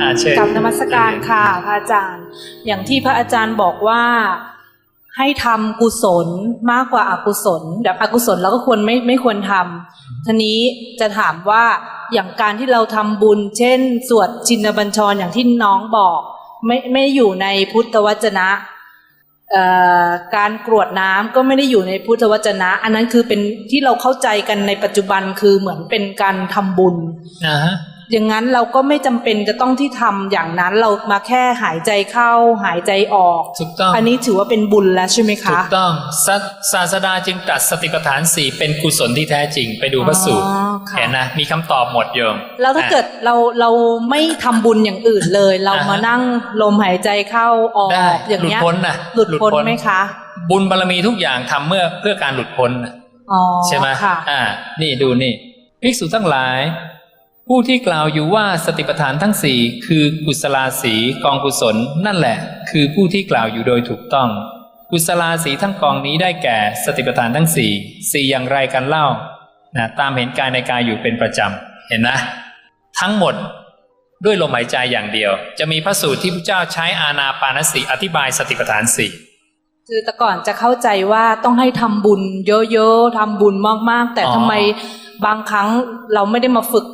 อ่าเชิญกับนมัสการค่ะพระอาจารย์ อย่างที่พระอาจารย์บอกว่าให้ทำกุศลมากกว่าอากุศลแบบอกุศลเราก็ควรไม่ไม่ควรทำทีนี้จะถามว่าอย่างการที่เราทำบุญ เช่น สวดชินบัญชรอย่างที่น้องบอก ไม่ไม่อยู่ในพุทธวจนะเอ่อการกรวดน้ำก็ไม่ได้อยู่ในพุทธวจนะ อันนั้นคือเป็นที่เราเข้าใจกันในปัจจุบันคือเหมือนเป็นการทำบุญ อ่าฮะอย่างนั้นเราก็ไม่จำเป็นจะต้องที่ทำอย่างนั้นเรามาแค่หายใจเข้าหายใจออกถูกต้องอันนี้ถือว่าเป็นบุญแล้วใช่ไหมถูคะกต้องศาศาสดาจึงตรัสสติปัฏฐานสี่เป็นกุศลที่แท้จริงไปดูพระสูตรอ๋อค่ะเห็นนะมีคำตอบหมดโยมแล้วถ้าอะเกิดเราเราไม่ทำบุญอย่างอื่นเลย เราอ่าฮะมานั่งลมหายใจเข้าออกได้อย่างหลุดเงี้ยพ้นนะหลุดพ้นไหมคะ บุญบารมีทุกอย่างทำเมื่อเพื่อการหลุดพ้นน่ะอ๋อใช่ไหมค่ะอ่า นี่ดูนี่ภิกษุทั้งหลาย ผู้ที่กล่าวอยู่ว่าสติปัฏฐานทั้งสี่คือกุศลาสีกองกุศลนั่นแหละ คือผู้ที่กล่าวอยู่โดยถูกต้อง กุศลาสีทั้งกองนี้ได้แก่สติปัฏฐานทั้งสี่สี่อย่างไรกันเล่านะตามเห็นกายในกายอยู่เป็นประจำเห็นนะ ทั้งหมดด้วยลมหายใจอย่างเดียว จะมีพระสูตรที่พระเจ้าใช้อาณาปานสติอธิบายสติปัฏฐานสี่คือแต่ก่อนจะเข้าใจว่าต้องให้ทำบุญเยอะๆทำบุญมากๆ แต่อ๋อทำไมบางครั้งเราไม่ได้มาฝึก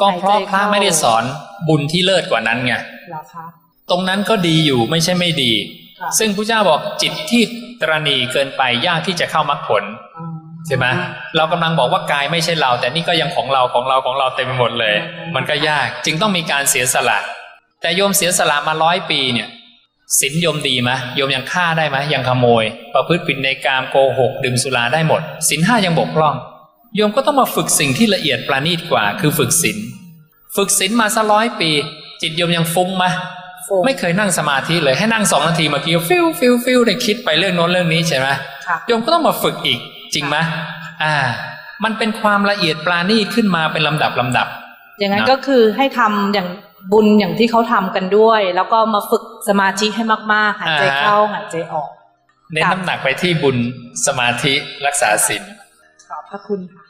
ก็เพราะหายใจพระเข้าไม่ได้สอนบุญที่เลิศกว่านั้นไงเหรอคะตรงนั้นก็ดีอยู่ไม่ใช่ไม่ดีค่ะซึ่งพระเจ้าบอกจิตที่ตรณีเกินไปยากที่จะเข้ามรรคผลอืมใช่ไหมเรากำลังบอกว่ากายไม่ใช่เรา แต่นี่ก็ยังของเราของเราของเราเต็มไปหมดเลยอืมมันก็ยากจึงต้องมีการเสียสละ แต่โยมเสียสละมาร้อยปีเนี่ยศีลโยมดีไหมโยมยังฆ่าได้ไหมยังขโมย ประพฤติผิดในกามโกหก ดื่มสุราได้หมดศีลห้ายังบกพร่อง โยมก็ต้องมาฝึกสิ่งที่ละเอียดประณีตกว่า คือฝึกศีลฝึกศีลมาสักร้อยปี จิตโยมยังฟุ้งไหมฟุ้งไม่เคยนั่งสมาธิเลยให้นั่งสองนาทีเมื่อกี้ฟิลฟิลฟิลได้คิดไปเรื่องโน้นเรื่องนี้ใช่ไหมค่ะโยมก็ต้องมาฝึกอีกจริงไหมอ่า มันเป็นความละเอียดปราณีตขึ้นมาเป็นลำดับลำดับ อย่างนั้นนะก็คือให้ทำอย่างบุญอย่างที่เขาทำกันด้วย แล้วก็มาฝึกสมาธิให้มากๆหายใจเข้าหายใจออกเน้นน้ำหนักไปที่บุญสมาธิรักษาศีลขอบพระคุณค่ะ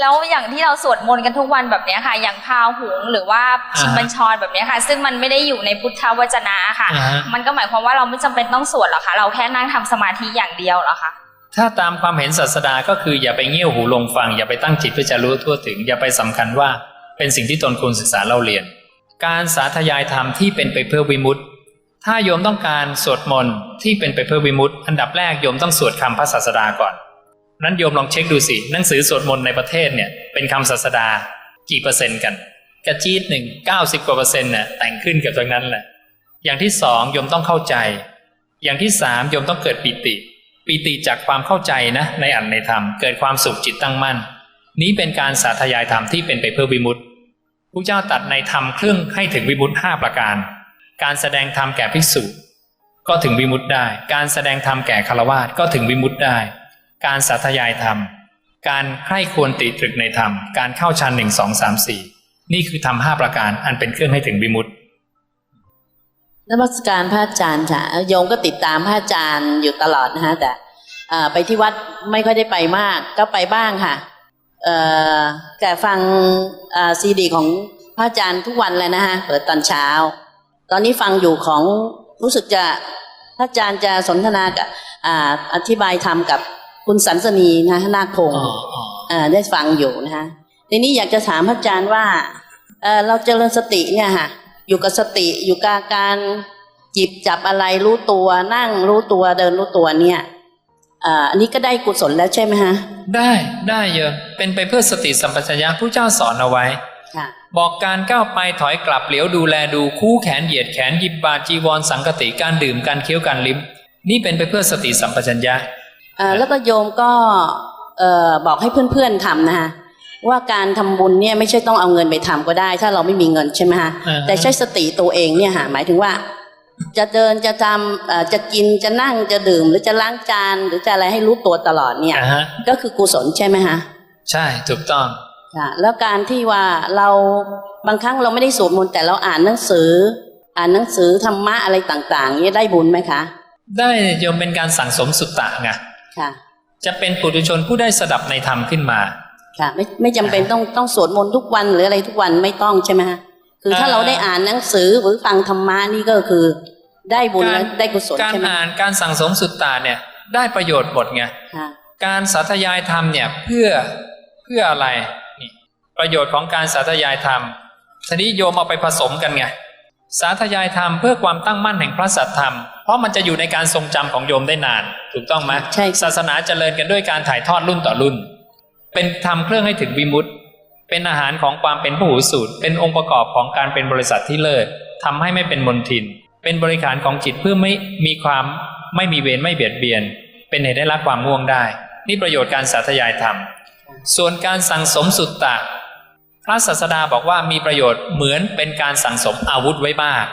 แล้วอย่างที่เราสวดมนต์กันทุกวันแบบเนี้ยค่ะ อย่างพาหุงหรือว่าชินบัญชรแบบเนี้ยค่ะ ซึ่งมันไม่ได้อยู่ในพุทธวจนะค่ะอ่าฮะมันก็หมายความว่าเราไม่จำเป็นต้องสวดหรอกคะเราแค่นั่งทำสมาธิอย่างเดียวเหรอคะถ้าตามความเห็นศาสดาก็คืออย่าไปเงี่ยวหูลงฟัง อย่าไปตั้งจิตเพื่อจะรู้ทั่วถึง อย่าไปสำคัญว่าเป็นสิ่งที่ตนควรศึกษาเล่าเรียน การสาธยายธรรมที่เป็นไปเพื่อวิมุตติ ถ้าโยมต้องการสวดมนต์ที่เป็นไปเพื่อวิมุตติ อันดับแรกโยมต้องสวดคำพระศาสดาก่อน นั้นโยมลองเช็คดูสิ หนังสือสวดมนต์ในประเทศเนี่ย เป็นคำศาสดากี่เปอร์เซ็นต์กัน กระจีดหนึ่งเก้าสิบกว่าเปอร์เซ็นต์น่ะแต่งขึ้นเกับตรงนั้นแหละ อย่างที่สองโยมต้องเข้าใจ อย่างที่สามโยมต้องเกิดปิติ ปิติจากความเข้าใจนะ ในอันในธรรม เกิดความสุขจิตตั้งมั่น นี้เป็นการสาธยายธรรมที่เป็นไปเพื่อวิมุตติพระเจ้าตัดในธรรมเครื่องให้ถึงวิมุตติห้าประการ การแสดงธรรมแก่ภิกษุ ก็ถึงวิมุตติได้ การแสดงธรรมแก่ฆราวาสก็ถึงวิมุตติได้ การสาธยายธรรม การใคร่ควรติตรึกในธรรม การเข้าฌานหนึ่งสองสามสี่นี่คือธรรมห้าประการอันเป็นเครื่องให้ถึงวิมุตตินมัสการพระอาจารย์ค่ะโยมก็ติดตามพระอาจารย์อยู่ตลอดนะฮะแต่ไปที่วัดไม่ค่อยได้ไปมาก ก็ไปบ้างค่ะแต่ฟังซีดีของพระอาจารย์ทุกวันเลยนะฮะเปิดตอนเช้า ตอนนี้ฟังอยู่ของรู้สึกจะพระอาจารย์จะสนทนากับอ่าอธิบายธรรมกับ คุณสันสนีนะนาคพงศ์อ่าได้ฟังอยู่นะคะทีนี้อยากจะถามพระอาจารย์ว่าเออเราเจริญสติเนี่ยค่ะ อยู่กับสติอยู่กับการหยิบจับอะไรรู้ตัวนั่งรู้ตัวเดินรู้ตัวเนี่ยอ่าอันนี้ก็ได้กุศลแล้วใช่ไหมฮะ ได้ได้เยอะเป็นไปเพื่อสติสัมปชัญญะผู้เจ้าสอนเอาไว้ค่ะบอกการก้าวไปถอยกลับเหลียวดูแลดูคู่แขนเหยียดแขนหยิบบาทจีวรสังกติการดื่มการเคี้ยวการลิ้ม นี่เป็นไปเพื่อสติสัมปชัญญะอ่า แล้วก็โยมก็เอ่อบอกให้เพื่อนๆทำนะคะว่าการทำบุญเนี่ยไม่ใช่ต้องเอาเงินไปทำก็ได้ ถ้าเราไม่มีเงินใช่ไหมฮะอ่าฮะแต่ใช้สติตัวเองเนี่ยฮะหมายถึงว่า จะเดินจะทำเอ่อจะกินจะนั่งจะดื่ม หรือจะล้างจานหรือจะอะไรให้รู้ตัวตลอดเนี่ยอ่าฮะก็คือกุศลใช่ไหมฮะใช่ถูกต้องค่ะแล้วการที่ว่าเราบางครั้งเราไม่ได้สวดมนต์แต่เราอ่านหนังสือ อ่านหนังสือธรรมะอะไรต่างๆเนี่ยได้บุญไหมคะ ได้โยมเป็นการสั่งสมสุตตะไง ค่ะ จะเป็นปุถุชนผู้ได้สดับในธรรมขึ้นมา ค่ะ ไม่ไม่จำเป็นต้องต้องสวดมนต์ทุกวันหรืออะไรทุกวันไม่ต้องใช่ไหมฮะคือถ้าเอ่อเราได้อ่านหนังสือหรือฟังธรรมะนี่ก็คือ ได้บุญและได้กุศลการใช่ไหมอ่านการสั่งสมสุตตาเนี่ย ได้ประโยชน์หมดไงค่ะการสาธยายธรรมเนี่ยเพื่อเพื่ออะไรนี่ประโยชน์ของการสาธยายธรรมทีนี้โยมเอาไปผสมกันไง สาธยายธรรมเพื่อความตั้งมั่นแห่งพระสัทธรรม เพราะมันจะอยู่ในการทรงจำของโยมได้นาน ถูกต้องไหมใช่ค่ะศาสนาเจริญกันด้วยการถ่ายทอดรุ่นต่อรุ่น เป็นธรรมเครื่องให้ถึงวิมุตติ เป็นอาหารของความเป็นผู้หูสูตร เป็นองค์ประกอบของการเป็นบริษัทที่เลิศทำให้ไม่เป็นมนทิน เป็นบริการของจิตเพื่อไม่มีความไม่มีเวรไม่เบียดเบียน เป็นเหตุได้รับความง่วงได้ นี่ประโยชน์การสาธยายธรรม ส่วนการสั่งสมสุตตะ พระศาสดาบอกว่ามีประโยชน์เหมือนเป็นการสั่งสมอาวุธไว้มาก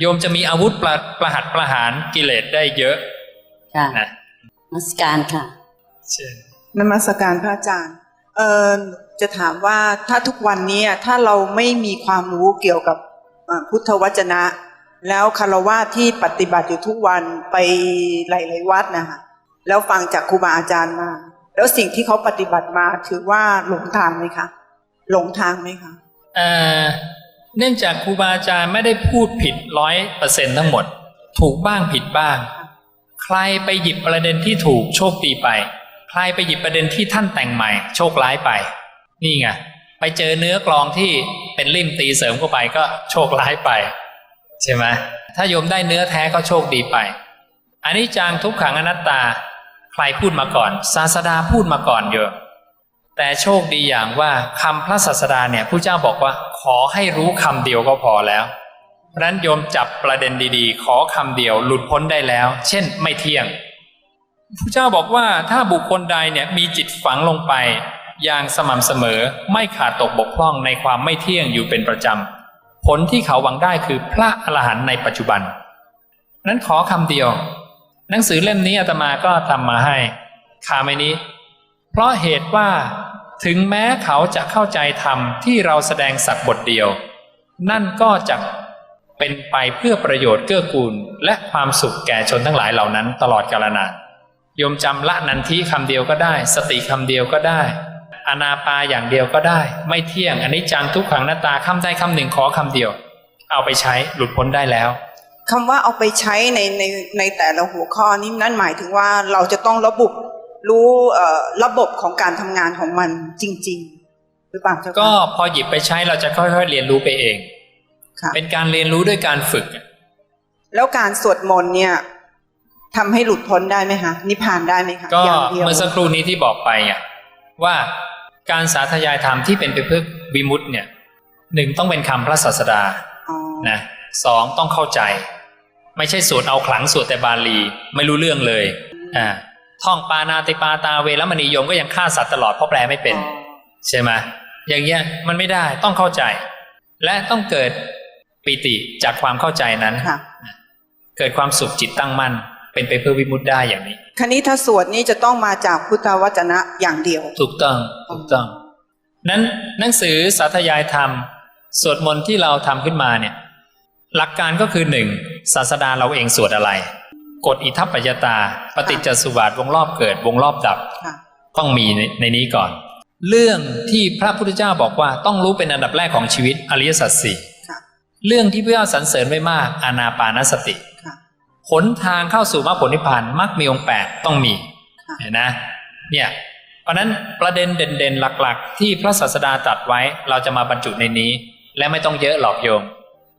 โยมจะมีอาวุธประประหัตประหารกิเลสได้เยอะค่ะนะนมัสการค่ะเช่นนมัสการพระอาจารย์เอ่อจะถามว่าถ้าทุกวันนี้ถ้าเราไม่มีความรู้เกี่ยวกับอ่าพุทธวจนะ แล้วคารวะที่ปฏิบัติอยู่ทุกวันไปหลายๆวัดนะคะแล้วฟังจากครูบาอาจารย์มา แล้วสิ่งที่เขาปฏิบัติมาถือว่าหลงทางไหมคะ หลงทางไหมคะเอ่อเนื่องจากครูบาอาจารย์ไม่ได้พูดผิดร้อยเปอร์เซ็นทั้งหมด ถูกบ้างผิดบ้าง ใครไปหยิบประเด็นที่ถูกโชคดีไป ใครไปหยิบประเด็นที่ท่านแต่งใหม่ โชคร้ายไป นี่ไงไปเจอเนื้อกลองที่เป็นริมตีเสริมเข้าไปก็โชคร้ายไป ใช่ไหมถ้าโยมได้เนื้อแท้ก็โชคดีไปอันนี้จังทุกขังอนัตตา ใครพูดมาก่อน ศาสดาพูดมาก่อนโยม แต่โชคดีอย่างว่าคำพระศาสดาเนี่ยผู้เจ้าบอกว่า ขอให้รู้คำเดียวก็พอแล้วเพราะนั้นโยมจับประเด็นดีๆ ขอคำเดียวหลุดพ้นได้แล้ว เช่น ไม่เที่ยงผู้เจ้าบอกว่าถ้าบุคคลใดเนี่ยมีจิตฝังลงไป อย่างสม่ำเสมอไม่ขาดตกบกพร่องในความไม่เที่ยงอยู่เป็นประจำผลที่เขาหวังได้คือพระอรหันต์ในปัจจุบันนั้นขอคำเดียว หนังสือเล่มนี้อาตมาก็ทำมาให้คาไม่นี้ เพราะเหตุว่า ถึงแม้เขาจะเข้าใจธรรมที่เราแสดงสักบทเดียว นั่นก็จะเป็นไปเพื่อประโยชน์เกื้อกูล และความสุขแก่ชนทั้งหลายเหล่านั้นตลอดกาลนานโยมจำละนันทีคำเดียวก็ได้ สติคำเดียวก็ได้ อนาปาอย่างเดียวก็ได้ ไม่เที่ยงอันนี้จังทุกขังหน้าตาคำใดคำหนึ่งขอคำเดียว เอาไปใช้หลุดพ้นได้แล้วคำว่าเอาไปใช้ในในในแต่ละหัวข้อนี้นั่นหมายถึงว่าเราจะต้องระบุ รู้เอ่อระบบของการทำงานของมันจริง ๆ หรือเปล่าเจ้าค่ะก็พอหยิบไปใช้เราจะค่อย ๆ เรียนรู้ไปเองค่ะเป็นการเรียนรู้ด้วยการฝึก แล้วการสวดมนต์เนี่ยทำให้หลุดพ้นได้ไหมคะนิพพานได้ไหมคะก็อย่างเดียวเมื่อสักครู่นี้ที่บอกไปอะว่าการสาธยายธรรมที่เป็นไปเพื่อวิมุตติเนี่ยหนึ่งต้องเป็นคำพระศาสดาอ๋อนะสองต้องเข้าใจ ไม่ใช่สวดเอาขลังสวดแต่บาลี ไม่รู้เรื่องเลยอ่า ท่องปานาติปาตาเวรมณีโยมก็ยังฆ่าสัตว์ตลอดเพราะแปลไม่เป็นอ๋อใช่ไหมอย่างเงี้ยมันไม่ได้ต้องเข้าใจ และต้องเกิดปิติจากความเข้าใจนั้นค่ะเกิดความสุขจิตตั้งมั่น เป็นไปเพื่อวิมุตติได้อย่างนี้คันนี้ถ้าสวดนี่จะต้องมาจากพุทธวจนะอย่างเดียว ถูกต้องถูกต้อง นั้นหนังสือสาธยายธรรมสวดมนต์ที่เราทำขึ้นมาเนี่ย หลักการก็คือหนึ่งศาสดาเราเองสวดอะไร กฎอิทัปปัจจตา ปฏิจจสุบาทวงรอบเกิด วงรอบดับค่ะต้องมีในในนี้ก่อน เรื่องที่พระพุทธเจ้าบอกว่าต้องรู้เป็นอันดับแรกของชีวิตอริยสัจสี่ค่ะเรื่องที่พระเจ้าสรรเสริญไว้มากอานาปานสติค่ะหนทางเข้าสู่มรรคผลนิพพานมรรคมีองค์แปดต้องมีค่ะเห็นนะ เนี่ย เพราะฉะนั้นประเด็นเด่นๆ หลักๆ ที่พระศาสดาตรัดไว้เราจะมาบรรจุในนี้ และไม่ต้องเยอะหรอกโยม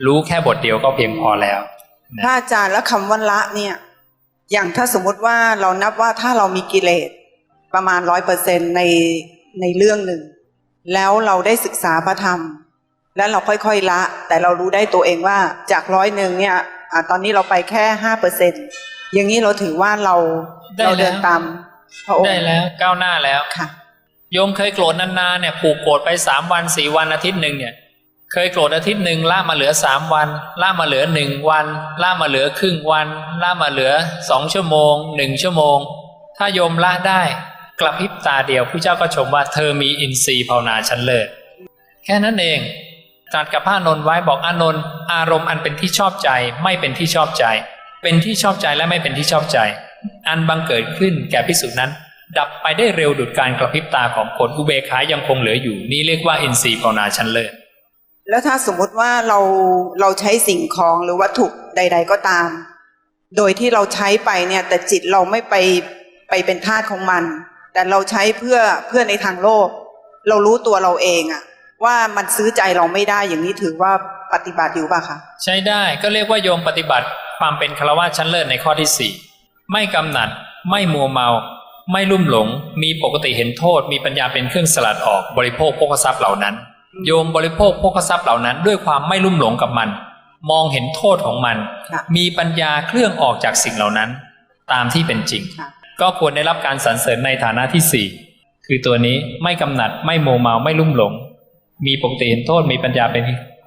รู้แค่บทเดียวก็เพียงพอแล้วพระอาจารย์แล้วคำว่าละเนี่ย อย่างถ้าสมมุติว่าเรานับว่าถ้าเรามีกิเลสประมาณร้อยเปอร์เซ็นในในเรื่องหนึ่ง แล้วเราได้ศึกษาพระธรรม แล้วเราค่อยๆละ แต่เรารู้ได้ตัวเองว่าจากร้อยหนึ่งเนี่ยอะตอนนี้เราไปแค่ห้าเปอร์เซ็นอย่างนี้เราถือว่าเราได้เราเดินแล้วตามพระองค์ได้แล้วก้าวหน้าแล้วค่ะโยมเคยโกรธนานๆเนี่ยผูกโกรธไปสามวันสี่วันอาทิตย์หนึ่งเนี่ย เคยโกรธอาทิตย์หนึ่งล่ามาเหลือสามวัน ล่ามาเหลือหนึ่งวัน ล่ามาเหลือครึ่งวัน ล่ามาเหลือสองชั่วโมงหนึ่งชั่วโมง ถ้าโยมละได้กระพริบตาเดียวผู้เจ้าก็ชมว่าเธอมีอินทรีย์ภาวนาชั้นเลิศแค่นั้นเองตรัสกับพระอานนท์ไว้บอกอานนท์อารมณ์อันเป็นที่ชอบใจไม่เป็นที่ชอบใจ เป็นที่ชอบใจและไม่เป็นที่ชอบใจ อันบังเกิดขึ้นแก่พิสุนั้น ดับไปได้เร็วดุดการกระพริบตาของคนอุเบกขายังคงเหลืออยู่ นี่เรียกว่าอินทรีย์ภาวนาชั้นเลิศ แล้วถ้าสมมุติว่าเราเราใช้สิ่งของหรือวัตถุใด ๆ ก็ตาม โดยที่เราใช้ไปเนี่ยแต่จิตเราไม่ไปไปเป็นทาสของมัน แต่เราใช้เพื่อเพื่อในทางโลก เรารู้ตัวเราเองอะว่ามันซื้อใจเราไม่ได้อย่างนี้ถือว่าปฏิบัติอยู่ป่ะคะใช้ได้ก็เรียกว่าโยมปฏิบัติความเป็นคารวะชั้นเลิศในข้อที่สี่ไม่กำหนัด ไม่มัวเมา ไม่ลุ่มหลง มีปกติเห็นโทษ มีปัญญาเป็นเครื่องสลัดออกบริโภคโภคทรัพย์เหล่านั้น โยมบริโภคโภคทรัพย์เหล่านั้น ด้วยความไม่ลุ่มหลงกับมัน มองเห็นโทษของมันค่ะมีปัญญาเครื่องออกจากสิ่งเหล่านั้น ตามที่เป็นจริงค่ะก็ควรได้รับการสรรเสริญในฐานะที่สี่คือตัวนี้ไม่กำหนัดไม่โมวเมาไม่ลุ่มหลง มีปกติเห็นโทษมีปัญญาเป็น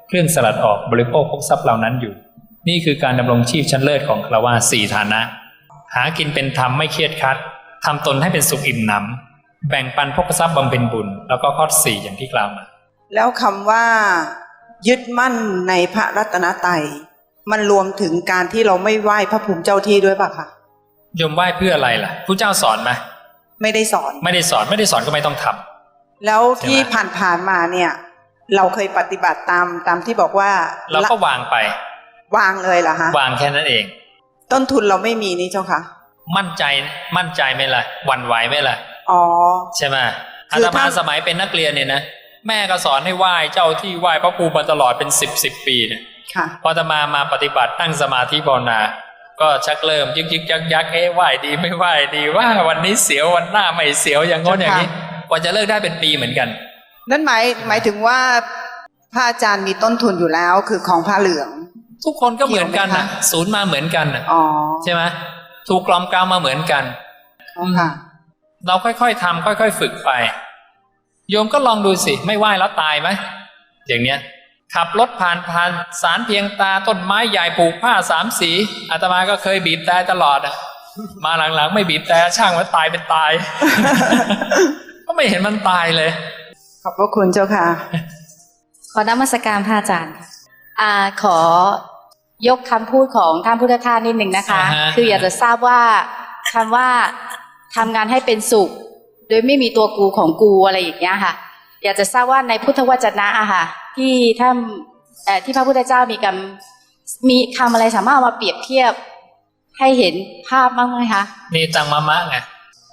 เครื่องสลัดออกบริโภคพกทรัพย์เหล่านั้นอยู่ นี่คือการดำรงชีพชั้นเลิศของคราวาสสี่ฐานะ หากินเป็นธรรมไม่เครียดครัดทำตนให้เป็นสุขอิ่มหนำแบ่งปันพกทรัพย์บำเพ็ญบุญ แล้วก็ข้อสี่อย่างที่กล่าวมา แล้วคำว่ายึดมั่นในพระรัตนตรัยมันรวมถึงการที่เราไม่ไหว้พระภูมิเจ้าที่ด้วยป่ะคะโยมไหว้เพื่ออะไรล่ะผู้เจ้าสอนไหมไม่ได้สอน ไม่ได้สอนไม่ได้สอนก็ไม่ต้องทำแล้วที่ใช่ไหมผ่านๆมาเนี่ย เราเคยปฏิบัติตามตามที่บอกว่า เราก็วางไป วางเลยเหรอฮะวางแค่นั้นเอง ต้นทุนเราไม่มีนี่เจ้าค่ะมั่นใจมั่นใจไหมล่ะหวันไหวไหมล่ะอ๋อใช่ไหมคือาอตมาถ้าสมัยเป็นนักเรียนเนี่ยนะ แม่ก็สอนให้ไหว้เจ้าที่ไหว้พระภูมิมาตลอดเป็นสิบสิบปีเนี่ยค่ะพออาตมามาปฏิบัติตั้งสมาธิภาวนา ก็ชักเริ่มยึกยึกยักยักเอ๊ะไหว้ดีไม่ไหว้ดีว่าวันนี้เสียววันหน้าไม่เสียวอย่างง้นอย่างนี้กว่าจะเลิกได้เป็นปีเหมือนกัน นั่นหมายหมายถึงว่าพระอาจารย์มีต้นทุนอยู่แล้ว คือของผ้าเหลือง ทุกคนก็เหมือนกันเกี่ยวนะไหมคะศูนย์มาเหมือนกันน่ะอ๋อใช่ไหมถูกกล่อมกล่าวมาเหมือนกันค่ะเราค่อยๆทำค่อย ๆ ฝึกไป โยมก็ลองดูสิ ไม่ไหว้แล้วตายไหมอย่างเนี้ย ขับรถผ่านผ่านสารเพียงตาต้นไม้ใหญ่ปลูกผ้าสามสีอาตมาก็เคยบีบแต่ตลอดอะมาหลังๆ ไม่บีบแต่ช่างมันตายเป็นตาย ก็ไม่เห็นมันตายเลย ขอบพระคุณเจ้าค่ะ ขอนมัสการพระอาจารย์อ่าขอยกคำพูดของท่านพุทธทาสนิดหนึ่งนะคะอ่าฮะคืออยากจะทราบว่าคำว่าทำงานให้เป็นสุข โดยไม่มีตัวกูของกูอะไรอย่างเงี้ยค่ะ อยากจะทราบว่าในพุทธวจนะอะค่ะ ที่ท่านเอ่อที่พระพุทธเจ้ามีคำมีคำอะไรสามารถเอามาเปรียบเทียบให้เห็นภาพบ้างไหมคะเนตังมะมะไง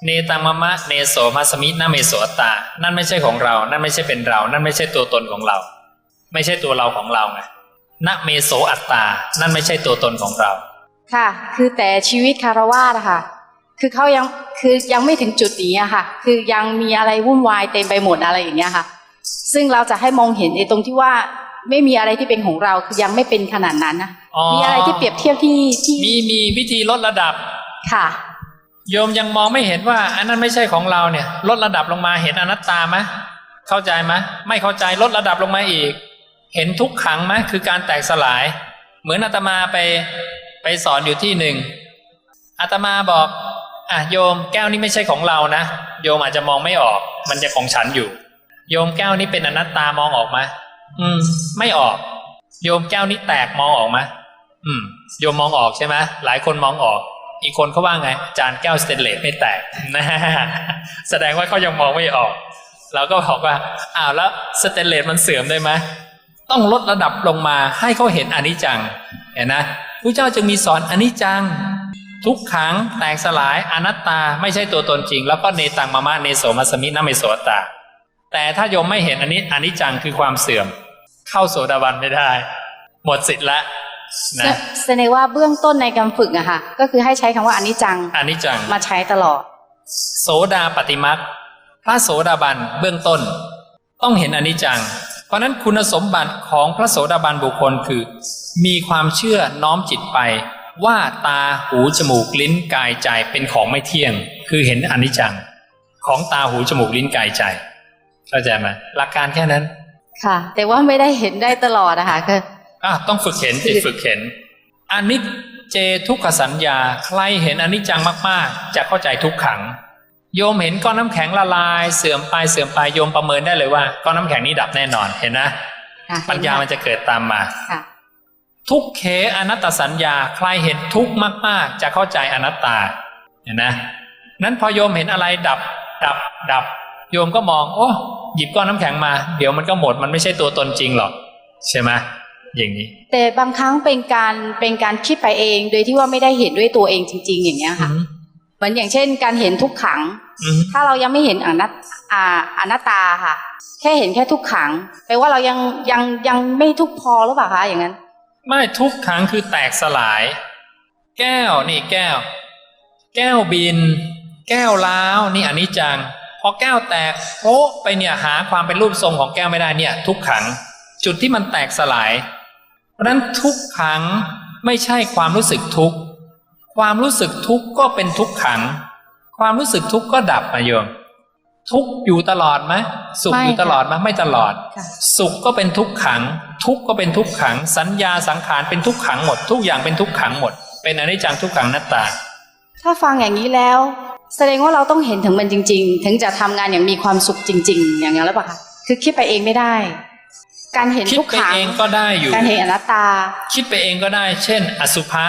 เนตังมะมะเนโสมัสมินาเมโสตา นั่นไม่ใช่ของเรา นั่นไม่ใช่เป็นเรา นั่นไม่ใช่ตัวตนของเรา ไม่ใช่ตัวเราของเราไงนะเมโสอัตตา นั่นไม่ใช่ตัวตนของเรา ค่ะ คือแต่ชีวิตคารวาสอะค่ะ คือเขายังคือยังไม่ถึงจุดนี้อะค่ะ คือยังมีอะไรวุ่นวายเต็มไปหมดอะไรอย่างเงี้ยค่ะ ซึ่งเราจะให้มองเห็นในตรงที่ว่าไม่มีอะไรที่เป็นของเราคือยังไม่เป็นขนาดนั้นนะอ๋อมีอะไรที่เปรียบเทียบที่ที่มีมีวิธีลดระดับค่ะ โยมยังมองไม่เห็นว่า อันนั้นไม่ใช่ของเราเนี่ย ลดระดับลงมาเห็นอนัตตาไหมเข้าใจไหมไม่เข้าใจลดระดับลงมาอีก เห็นทุกขังไหมคือการแตกสลาย เหมือนอาตมาไปไปสอนอยู่ที่หนึ่งอาตมาบอก อะโยมแก้วนี้ไม่ใช่ของเรานะโยมอาจจะมองไม่ออก มันจะของฉันอยู่ โยมแก้วนี้เป็นอนัตตามองออกไหมอืม ไม่ออก โยมแก้วนี้แตกมองออกไหมอืม โยมมองออกใช่ไหมหลายคนมองออก อีกคนเขาว่าไง จานแก้วสเตนเลสไม่แตกนะแสดงว่าเขายังมองไม่ออกเราก็บอกว่าอ้าวแล้วสเตนเลสมันเสื่อมได้ไหมต้องลดระดับลงมาให้เขาเห็นอนิจจัง เห็นนะพระเจ้าจึงมีสอนอนิจจัง ทุกขังแตกสลายอนัตตาไม่ใช่ตัวตนจริง แล้วก็เนตังมามะเนโสมัสมินาเมโสตา แต่ถ้าโยมไม่เห็นอันนี้อนิจจังคือความเสื่อม เข้าโสดาบันไม่ได้ หมดสิทธิ์ละนะแสดงว่าเบื้องต้นในการฝึกอะค่ะก็คือให้ใช้คำว่าอนิจจังอนิจจังมาใช้ตลอด โสดาปฏิมักพระโสดาบันเบื้องต้น ต้องเห็นอนิจจัง เพราะฉะนั้นคุณสมบัติของพระโสดาบันบุคคลคือ มีความเชื่อน้อมจิตไป ว่าตาหูจมูกลิ้นกายใจเป็นของไม่เที่ยง คือเห็นอนิจจัง ของตาหูจมูกลิ้นกายใจเข้าใจไหมหลักการแค่นั้น ค่ะ แต่ว่าไม่ได้เห็นได้ตลอดอะค่ะคืออะต้องฝึกเห็นสิฝึกเห็นอนิจเจทุกขสัญญา ใครเห็นอนิจจังมากๆ จะเข้าใจทุกขัง โยมเห็นก้อนน้ำแข็งละลาย เสื่อมไปเสื่อมไปโยมประเมินได้เลยว่าก้อนน้ำแข็งนี้ดับแน่นอนเห็นนะค่ะปัญญามันจะเกิดตามมาค่ะ ทุกเขอนัตตสัญญาใครเห็นทุกข์มาก ๆ จะเข้าใจอนัตตาเห็นนะนั้นพอโยมเห็นอะไรดับ ดับ ดับ โยมก็มอง โอ้หยิบก้อนน้ำแข็งมา เดี๋ยวมันก็หมดมันไม่ใช่ตัวตนจริงหรอกใช่ไหมอย่างนี้ แต่บางครั้งเป็นการเป็นการคิดไปเอง โดยที่ว่าไม่ได้เห็นด้วยตัวเองจริง ๆ อย่างเงี้ยอืค่ะมเหมือนอย่างเช่น การเห็นทุกขังอืมถ้าเรายังไม่เห็นอนัตอ่าอนัตตาค่ะ แค่เห็นแค่ทุกขังแปลว่าเรายังยังยังไม่ทุกพอหรือเปล่าคะอย่างนั้น ไม่ทุกครั้งคือแตกสลาย แก้วนี่แก้ว แก้วบิน แก้วล้าวนี่อันนี้จัง พอแก้วแตกโป๊ะไปเนี่ยหาความเป็นรูปทรงของแก้วไม่ได้เนี่ย ทุกขัง จุดที่มันแตกสลาย เพราะนั้นทุกขังไม่ใช่ความรู้สึกทุกข์ความรู้สึกทุกข์ก็เป็นทุกขัง ความรู้สึกทุกข์ก็ดับมาโยม ทุกข์อยู่ตลอดไหมสุขไม่อยู่ตลอดไหมไม่ตลอดค่ะสุขก็เป็นทุกขัง ทุกข์ก็เป็นทุกขัง สัญญาสังขารเป็นทุกขังหมด ทุกอย่างเป็นทุกขังหมด เป็นอนิจจังทุกขังนัตตา ถ้าฟังอย่างนี้แล้ว แสดงว่าเราต้องเห็นถึงมันจริง ๆ ถึงจะทำงานอย่างมีความสุขจริง ๆ อย่างนั้นหรือเปล่าคะคือคิดไปเองไม่ได้ การเห็นคิดทุกไปขังเองก็ได้อยู่ การเห็นอนัตตา คิดไปเองก็ได้ เช่น อสุภะ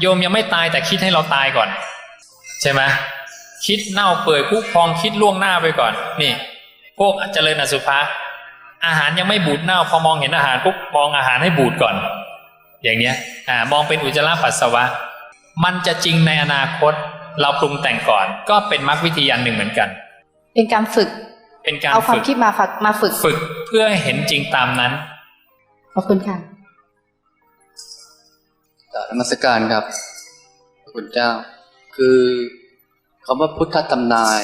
โยมยังไม่ตายแต่คิดให้เราตายก่อน ใช่ไหม คิดเน่าเปื่อยคุกพองคิดล่วงหน้าไปก่อน นี่ พวกเจริญอสุภะอาหารยังไม่บูดเน่า พอมองเห็นอาหารปุ๊บมองอาหารให้บูดก่อน อย่างเนี้ยอ่ามองเป็นอุจจาระปัสสาวะ มันจะจริงในอนาคต เราปรุงแต่งก่อน ก็เป็นมรรควิธีอันหนึ่งเหมือนกัน เป็นการฝึก เป็นการเอาควาฝึมกคิดมาฝึกมาฝึกฝึกเพื่อให้เห็นจริงตามนั้นขอบคุณค่ะกราบนมัสการครับพระคุณเจ้า คือ คำว่าพุทธธรรมนาย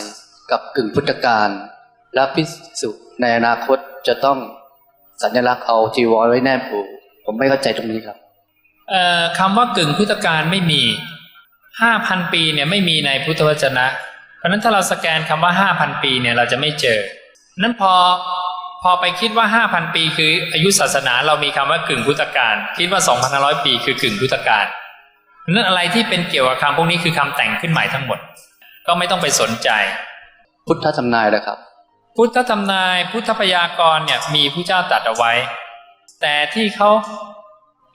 กับกึ่งพุทธการและพิสุในอนาคตจะต้องสัญลักษณ์เอาจีวรไว้แนบหูผมไม่เข้าใจตรงนี้ครับคำว่ากึ่งพุทธการไม่มีห้าพันปีเนี่ยไม่มีในพุทธวจนะ เพราะฉะนั้นถ้าเราสแกนคำว่าห้าพันปีเนี่ยเราจะไม่เจอ นั้นพอพอไปคิดว่าห้าพันปี คืออายุศาสนาเรามีคำว่ากึ่งพุทธการ คิดว่าสองพันห้าร้อยปี คือกึ่งพุทธการนั้นอะไรที่เป็นเกี่ยวกับคำพวกนี้คือคำแต่งขึ้นใหม่ทั้งหมด ก็ไม่ต้องไปสนใจ พุทธธรรมนายนะครับ พุทธทำนายพุทธพยากรณ์เนี่ยมีผู้เจ้าตรัดเอาไว้ แต่ที่เขา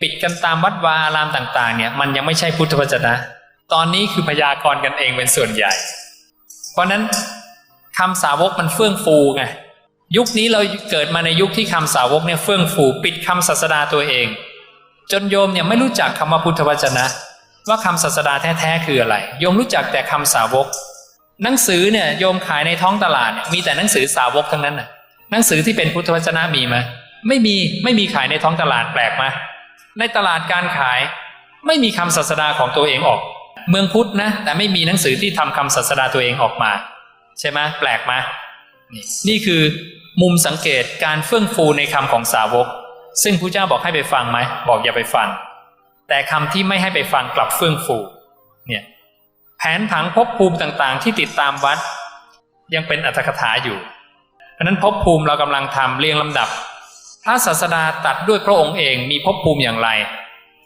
ปิดกันตามวัดวาอารามต่าง ๆ เนี่ยมันยังไม่ใช่พุทธวจนะ ตอนนี้คือพยากรณ์กันเองเป็นส่วนใหญ่ เพราะนั้นคำสาวกมันเฟื่องฟูไงยุคนี้เราเกิดมาในยุคที่คำสาวกเนี่ยเฟื่องฟู ปิดคำศาสดาตัวเอง จนโยมเนี่ยไม่รู้จักคำว่าพุทธวจนะ ว่าคำศาสดาแท้ๆคืออะไร โยมรู้จักแต่คำสาวก หนังสือเนี่ยโยมขายในท้องตลาดเนี่ยมีแต่หนังสือสาวกทั้งนั้นน่ะ หนังสือที่เป็นพุทธวจนะมีไหมไม่มีไม่มีขายในท้องตลาดแปลกไหมในตลาดการขายไม่มีคำศาสดาของตัวเองออก เมืองพุทธนะ แต่ไม่มีหนังสือที่ทำคำศาสดาตัวเองออกมา ใช่ไหมแปลกไหมนี่นี่คือมุมสังเกตการเฟื่องฟูในคำของสาวก ซึ่งพระเจ้าบอกให้ไปฟังไหมบอกอย่าไปฟัง แต่คำที่ไม่ให้ไปฟังกลับเฟื่องฟูเนี่ยแผนผังภพภูมิต่างๆ ที่ติดตามวัด ยังเป็นอัตถกถาอยู่ เพราะนั้นภพภูมิเรากำลังทำเรียงลำดับ พระศาสดาตัดด้วยพระองค์เองมีภพภูมิอย่างไร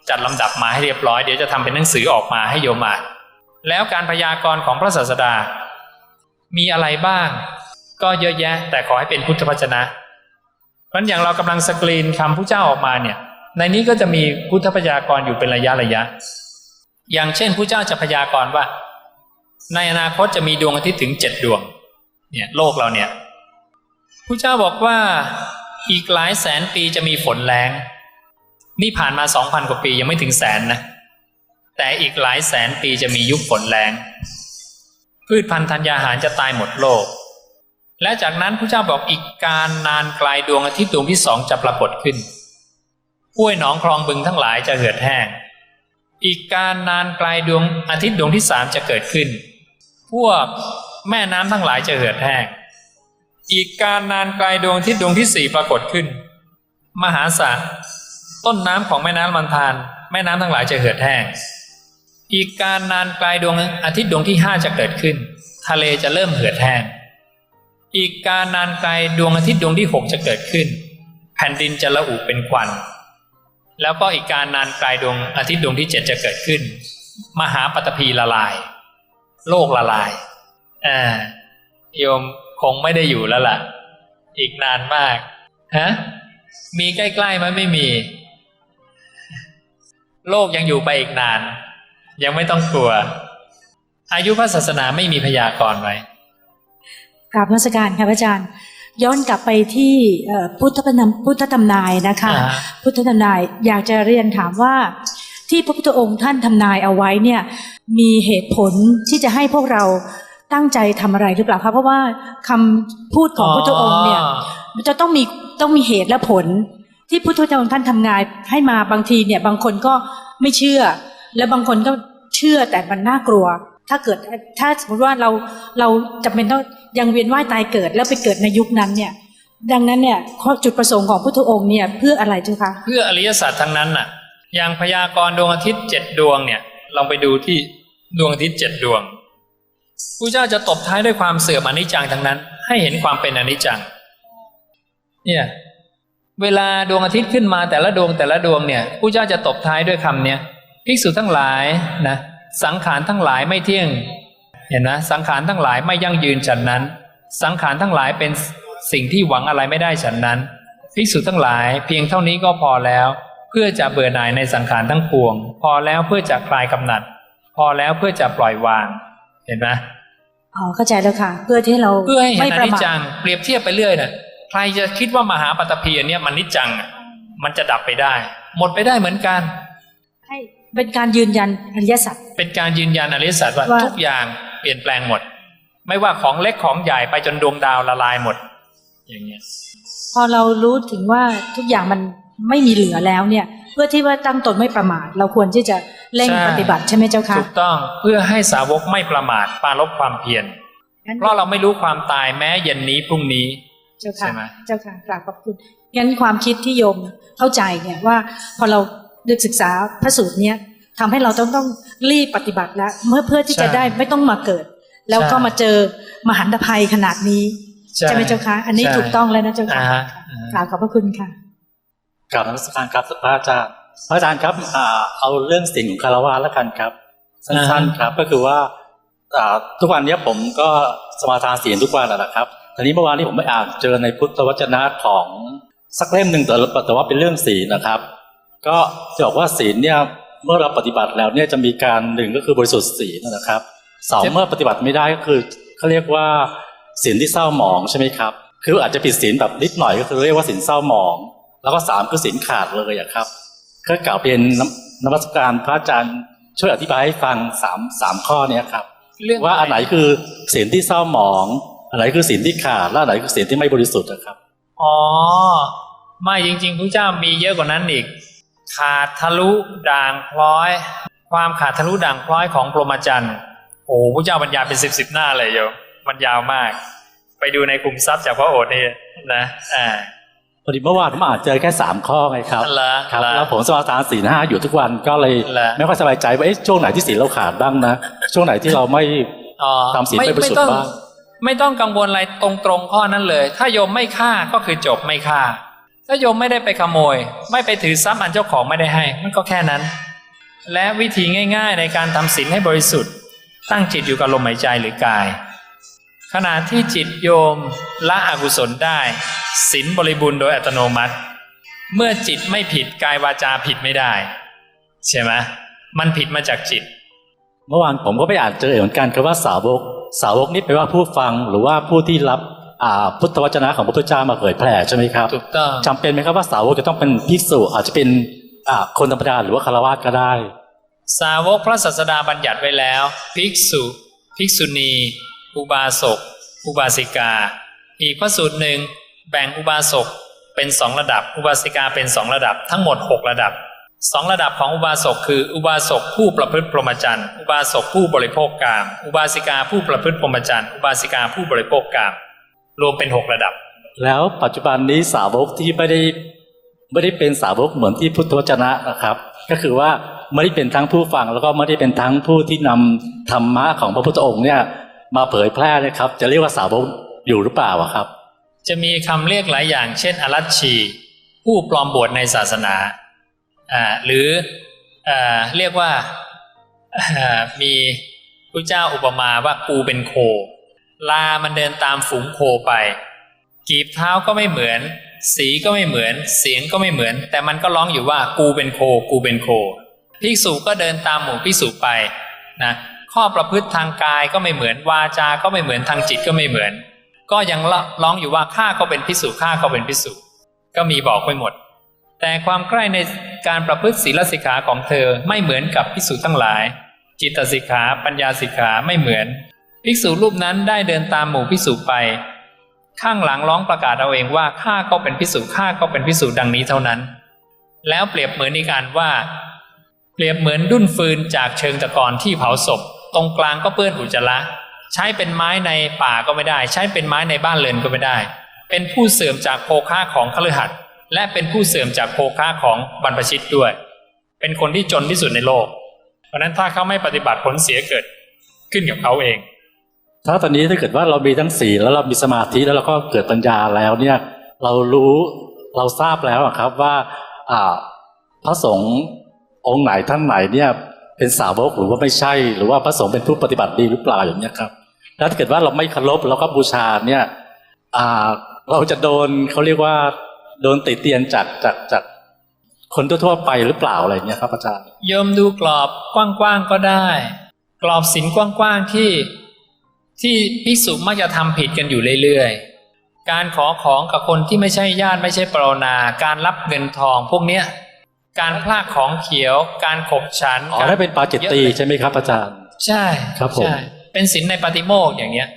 จัดลำดับมาให้เรียบร้อยเดี๋ยวจะทำเป็นหนังสือออกมาให้โยมอ่านแล้วการพยากรณ์ของพระศาสดา มีอะไรบ้าง ก็เยอะแยะ แต่ขอให้เป็นพุทธวจนะ เพราะฉะนั้นอย่างเรากำลังสกรีนคำผู้เจ้าออกมาเนี่ย ในนี้ก็จะมีพุทธพยากรณ์อยู่เป็นระยะระยะ อย่างเช่นผู้เจ้าจะพยากรณ์ว่า ในอนาคตจะมีดวงอาทิตย์ถึงเจ็ดดวง เนี่ยโลกเราเนี่ยผู้เจ้าบอกว่าอีกหลายแสนปีจะมีฝนแรงนี่ผ่านมาสองพันกว่าปียังไม่ถึงแสนนะ แต่อีกหลายแสนปีจะมียุคฝนแรงพืชพันธุ์ธัญญาหารจะตายหมดโลก และจากนั้นผู้เจ้าบอกอีกการนานไกลดวงอาทิตย์ดวงที่สองจะปรากฏขึ้น ห้วยหนองคลองบึงทั้งหลายจะเหือดแห้ง อีกการนานไกลดวงอาทิตย์ดวงที่สามจะเกิดขึ้น พวกแม่น้ำทั้งหลายจะเหือดแห้ง อีกการนานไกลดวงอาทิตย์ดวงที่สี่ปรากฏขึ้น มหาศาลต้นน้ำของแม่น้ำมันทาน แม่น้ำทั้งหลายจะเหือดแห้ง อีกการนานไกลดวงอาทิตย์ดวงที่ห้าจะเกิดขึ้น ทะเลจะเริ่มเหือดแห้ง อีกการนานไกลดวงอาทิตย์ดวงที่หกจะเกิดขึ้น แผ่นดินจะระอุเป็นควัน แล้วก็อีกการนานไกลดวงอาทิตย์ดวงที่เจ็ดจะเกิดขึ้น มหาปฐพีละลาย โลกละลายอ่าโยมคงไม่ได้อยู่แล้วล่ะ อีกนานมากฮะมีใกล้ๆไหมไม่มี โลกยังอยู่ไปอีกนาน ยังไม่ต้องกลัว อายุพระศาสนาไม่มีพยากรณ์ไว้กราบนมัสการค่ะพระอาจารย์ ย้อนกลับไปที่เอ่อพุทธพนำพุทธตำนายนะคะอ่าพุทธทำนายอยากจะเรียนถามว่า ที่พระพุทธองค์ท่านทำนายเอาไว้เนี่ยมีเหตุผลที่จะให้พวกเราตั้งใจทำอะไรหรือเปล่าคะเพราะว่าคำพูดของพระพุทธองค์เนี่ยมันจะต้องมีต้องมีเหตุและผล ที่พุทธองค์ท่านทำนายให้มาบางทีเนี่ยบางคนก็ไม่เชื่อ และบางคนก็เชื่อแต่มันน่ากลัว ถ้าเกิดถ้าสมมติว่าเราเราจำเป็นต้องยังเวียนว่ายตายเกิดแล้วไปเกิดในยุคนั้นเนี่ย ดังนั้นเนี่ยจุดประสงค์ของพุทธองค์เนี่ยเพื่ออะไรเจ้าคะเพื่ออริยสัจทั้งนั้นน่ะ อย่างพยากรณ์ดวงอาทิตย์เจ็ดดวงเนี่ยลองไปดูที่ดวงอาทิตย์เจ็ดดวงพระเจ้าจะตบท้ายด้วยความเสื่อมอนิจจังทั้งนั้น ให้เห็นความเป็นอนิจจัง เนี่ยเวลาดวงอาทิตย์ขึ้นมาแต่ละดวงแต่ละดวงเนี่ยพระเจ้าจะตบท้ายด้วยคำเนี้ยภิกษุทั้งหลายนะ สังขารทั้งหลายไม่เที่ยง เห็นนะสังขารทั้งหลายไม่ยั่งยืนฉันนั้น สังขารทั้งหลายเป็นสิ่งที่หวังอะไรไม่ได้ฉันนั้นภิกษุทั้งหลายเพียงเท่านี้ก็พอแล้ว เพื่อจะเบื่อหน่ายในสังขารทั้งปวง พอแล้วเพื่อจะคลายกำหนัด พอแล้วเพื่อจะปล่อยวาง เห็นไหมอ๋อเข้าใจแล้วค่ะ เพื่อที่เราเพื่อให้เห็ไม่นอประนิจมาทจังเปรียบเทียบไปเรื่อยน่ะใครจะคิดว่ามหาปัตตภีอันเนี้ยมันนิจจังอะมันจะดับไปได้ หมดไปได้เหมือนกัน ให้ เป็นการยืนยันอริยสัจเป็นการยืนยันอริยสัจว่าว่าทุกอย่างเปลี่ยนแปลงหมด ไม่ว่าของเล็กของใหญ่ไปจนดวงดาวละลายหมด อย่างเงี้ยพอเรารู้ถึงว่าทุกอย่างมันไม่มีเหลือแล้วเนี่ย เพื่อที่ว่าตั้งตนไม่ประมาท เราควรที่จะเร่งใช่ปฏิบัติใช่ไหมเจ้าคะถูกต้องเพื่อให้สาวกไม่ประมาทปรารบความเพียรงั้นเพราะเราไม่รู้ความตายแม้เย็นนี้พรุ่งนี้เจ้าใช่ค่ะไหมเจ้าค่ะกราบขอบคุณงั้นความคิดที่โยมเข้าใจเนี่ยว่าพอเรา ได้ศึกษาพระสูตรเนี้ยทำให้เราต้องต้องรีบปฏิบัติแล้วเมื่อเพื่อที่จะได้ไม่ต้องมาเกิด แล้วก็มาเจอมหันตภัยขนาดนี้ใช่ไหมเจ้าคะอันนี้ใช่ถูกต้องแล้วนะเจ้าค่ะอ่าฮะอ่าฮะกราบขอบพระคุณค่ะกราบนมัสการครับพระอาจารย์พระอาจารย์ครับอ่าเอาเรื่องสิ่งของคารวะแล้วกันครับ สั้นๆครับก็คือว่าอ่าทุกวันเนี้ยผมก็สมาทานศีลทุกวันนะนะครับทีนี้เมื่อวานนี้ผมไปอ่านเจอในพุทธวจนะของสักเล่มหนึ่งแต่แต่ว่าเป็นเรื่องศีลนะครับ ก็จะบอกว่าศีลเนี่ยเมื่อเราปฏิบัติแล้วเนี่ยจะมีการหนึ่งก็คือบริสุทธิ์ศีลนะครับสองจะเมื่อปฏิบัติไม่ได้ก็คือเขาเรียกว่าศีลที่เศร้าหมองใช่ไหมครับ คืออาจจะผิดศีลแบบนิดหน่อยก็คือเรียกว่าศีลเศร้าหมอง แล้วก็สามคือศีลขาดเลยอะครับก็กล่าวเป็นนนมัสการพระอาจารย์ช่วยอธิบายให้ฟังสามสามข้อเนี้ยครับเรื่องว่าอันไหนคือศีลที่เศร้าหมอง อันไหนคือศีลที่ขาดและอันไหนคือศีลที่ไม่บริสุทธิ์นะครับอ๋อไม่จริงๆพระเจ้ามีเยอะกว่านั้นอีก ขาดทะลุด่างพร้อย ความขาดทะลุด่างพร้อยของพรหมจรรย์โอ้พระเจ้าบรรยายเป็นสิบสิบหน้าเลยโยมมันยาวมาก ไปดูในกลุ่มทรัพย์จากพระโอษฐ์นี่นะอ่าพอดีเมื่อวานผมอ่านเจอแค่สามข้อไงครับเหรอครับเหรอแล้วผมสมาทานศีลห้าอยู่ทุกวันก็เลยเหรอไม่ค่อยสบายใจว่าเอ๊ะช่วงไหนที่ศีลเราขาดบ้างนะช่วงไหนที่เราไม่อ๋อตามศีลไม่บริสุทธิ์ต้องบ้างไม่ต้องกังวลอะไรตรงๆข้อนั้นเลย ถ้าโยมไม่ฆ่าก็คือจบไม่ฆ่า ถ้าโยมไม่ได้ไปขโมย ไม่ไปถือทรัพย์อันเจ้าของไม่ได้ให้ มันก็แค่นั้น และวิธีง่าย ๆ ในการทำศีลให้บริสุทธิ์ ตั้งจิตอยู่กับลมหายใจหรือกาย ขณะที่จิตโยมละอกุศลได้ศีลบริบูรณ์โดยอัตโนมัติ เมื่อจิตไม่ผิดกายวาจาผิดไม่ได้ ใช่ไหมมันผิดมาจากจิต เมื่อวานผมก็ไปอ่านเจอเหมือนกันคือว่าสาวก สาวกนี่แปลว่าผู้ฟังหรือว่าผู้ที่รับ พุทธวจนะของพระพุทธเจ้ามาเผยแผ่ใช่ไหมครับถูกต้องจำเป็นไหมครับว่าสาวกจะต้องเป็นภิกษุอาจจะเป็นอ่าคนธรรมดาหรือว่าคารวะก็ได้ สาวกพระศาสดาบัญญัติไว้แล้ว ภิกษุภิกษุณี อุบาสก อุบาสิกา อีกพระสูตรหนึ่งแบ่งอุบาสกเป็นสองระดับ อุบาสิกาเป็นสองระดับ ทั้งหมดหกระดับสองระดับของอุบาสกคือ อุบาสกผู้ประพฤติพรหมจรรย์ อุบาสกผู้บริโภคกาม อุบาสิกาผู้ประพฤติพรหมจรรย์ อุบาสิกาผู้บริโภคกาม รวมเป็นหกระดับ แล้วปัจจุบันนี้สาวกที่ไม่ได้ไม่ได้เป็นสาวกเหมือนที่พุทธวจนะนะครับ ก็คือว่าไม่ได้เป็นทั้งผู้ฟังแล้วก็ไม่ได้เป็นทั้งผู้ที่นำธรรมะของพระพุทธองค์เนี่ยมาเผยแพร่เนะครับ จะเรียกว่าสาวกอยู่หรือเปล่าอะครับ จะมีคำเรียกหลายอย่าง เช่นอรัชชี ผู้ปลอมบวชในศาสนาอ่าหรืออ่าเรียกว่าอ่ามีพระเจ้าอุปมาว่ากูเป็นโค ลามันเดินตามฝูงโคไป กีบเท้าก็ไม่เหมือน สีก็ไม่เหมือน เสียงก็ไม่เหมือน แต่มันก็ร้องอยู่ว่ากูเป็นโค กูเป็นโคภิกษุก็เดินตามหมู่ภิกษุไปนะข้อประพฤติทางกายก็ไม่เหมือน วาจาก็ไม่เหมือนทางจิตก็ไม่เหมือน ก็ยังร้องอยู่ว่าข้าก็เป็นพิสุข้าก็เป็นพิสุก็มีบอกไว้หมด แต่ความใกล้ในการประพฤติศีลสิกขาของเธอไม่เหมือนกับพิสุทั้งหลาย จิตสิกขาปัญญาสิกขาไม่เหมือน ภิกษุรูปนั้นได้เดินตามหมู่ภิกษุไป ข้างหลังร้องประกาศเอาเองว่าข้าก็เป็นภิกษุข้าก็เป็นภิกษุดังนี้เท่านั้น แล้วเปรียบเหมือนอีกอันว่า เปรียบเหมือนดุ้นฟืนจากเชิงตะกอนที่เผาศพ ตรงกลางก็เปื้อนอุจจาระใช้เป็นไม้ในป่าก็ไม่ได้ ใช้เป็นไม้ในบ้านเรือนก็ไม่ได้ เป็นผู้เสื่อมจากโภคะของคฤหัสถ์และเป็นผู้เสื่อมจากโภคะของบรรพชิตด้วย เป็นคนที่จนที่สุดในโลก เพราะนั้นถ้าเขาไม่ปฏิบัติผลเสียเกิดขึ้นกับเขาเอง ถ้าตอนนี้ถ้าเกิดว่าเรามีทั้งสี่แล้วเรามีสมาธิแล้วเราก็เกิดปัญญาแล้วเนี่ย เรารู้เราทราบแล้วครับว่าอ่าพระสงฆ์องค์ไหนท่านไหนเนี่ยเป็นสาวกหรือว่าไม่ใช่ หรือว่าพระสงฆ์เป็นผู้ปฏิบัติดีหรือเปล่าอย่างเนี้ยครับแล้วถ้าเกิดว่าเราไม่เคารพแล้วก็บูชาเนี่ยอ่าเราจะโดนเขาเรียกว่า โดนติเตียนจากจากจากคนทั่วๆไปหรือเปล่าอะไรอย่างเงี้ยครับอาจารย์โยมดูกรอบกว้างๆก็ได้ กรอบศีลกว้างๆที่ ที่ภิกษุมักจะทำผิดกันอยู่เรื่อยๆ การขอของกับคนที่ไม่ใช่ญาติไม่ใช่ปรนนาการรับเงินทองพวกเนี้ย การพลากของเขียว การขบฉันอ๋อการได้เป็นปาจิตตีใช่ไหมครับอาจารย์ ใช่ครับผมใช่เป็นศีลในปาฏิโมกข์อย่างเงี้ย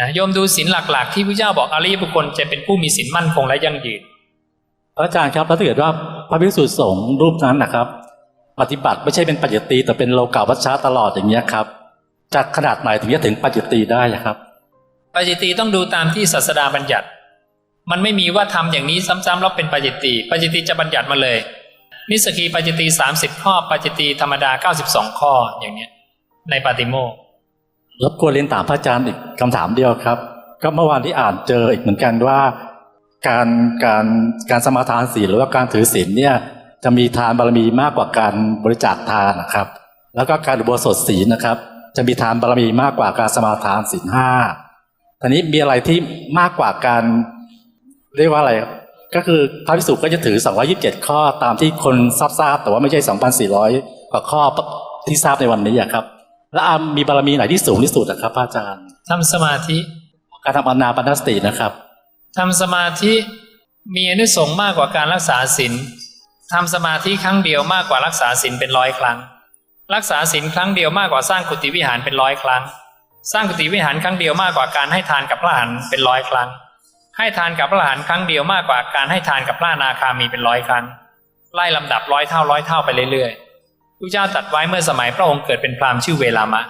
นะโยมดูศีลหลักๆ ที่พระเจ้าบอกอริยบุคคลจะเป็นผู้มีศีลมั่นคงและยั่งยืนพระอาจารย์ครับแล้วถ้าเกิดว่าพระภิกษุสงฆ์รูปนั้นนะครับ ปฏิบัติไม่ใช่เป็นปัจจตีแต่เป็นโลกาวัชชะตลอดอย่างเงี้ยครับ จากขนาดไหนถึงจะถึงปัจจตีได้อะครับปาจิตตีต้องดูตามที่ศาสดาบัญญัติ มันไม่มีว่าทำอย่างนี้ซ้ำๆแล้วเป็นปาจิตตีปาจิตตีจะบัญญัติมาเลย นิสกีปาจิตตีสามสิบข้อปาจิตตีธรรมดาเก้าสิบสองข้ออย่างเนี้ย ในปาติโมกข์รบกวนเรียนถามพระอาจารย์อีกคำถามเดียวครับ ก็เมื่อวานที่อ่านเจออีกเหมือนกันว่าการการการสมาทานศีลหรือว่าการถือศีลเนี่ยจะมีทานบารมีมากกว่าการบริจาคทานนะครับ แล้วก็การอุโบสถศีลนะครับ จะมีทานบารมีมากกว่าการสมาทานศีลห้าทีนี้มีอะไรที่มากกว่าการ เรียกว่าอะไร ก็คือพระภิกษุก็จะถือ 227 ข้อตามที่คนทราบทราบแต่ว่าไม่ใช่ 2,400 กว่าข้อที่ทราบในวันนี้อะครับ แล้วอามีบารมีไหนที่สูงที่สุดอะครับพระอาจารย์ทำสมาธิการทำอนาปานสตินะครับทำสมาธิมีอนุสงส์มากกว่าการรักษาศีลทำสมาธิครั้งเดียวมากกว่ารักษาศีลเป็นร้อยครั้ง รักษาศีลครั้งเดียวมากกว่าสร้างกุฏิวิหารเป็นร้อยครั้ง สร้างกุฏิวิหารครั้งเดียวมากกว่าการให้ทานกับพระหันเป็นร้อยครั้ง ให้ทานกับพระหันครั้งเดียวมากกว่าการให้ทานกับพระนาคามีเป็นร้อยครั้ง ไล่ลำดับร้อยเท่าร้อยเท่าไปเรื่อยๆพระเจ้าตัดไว้เมื่อสมัยพระองค์เกิดเป็นพราหมณ์ชื่อเวลามะ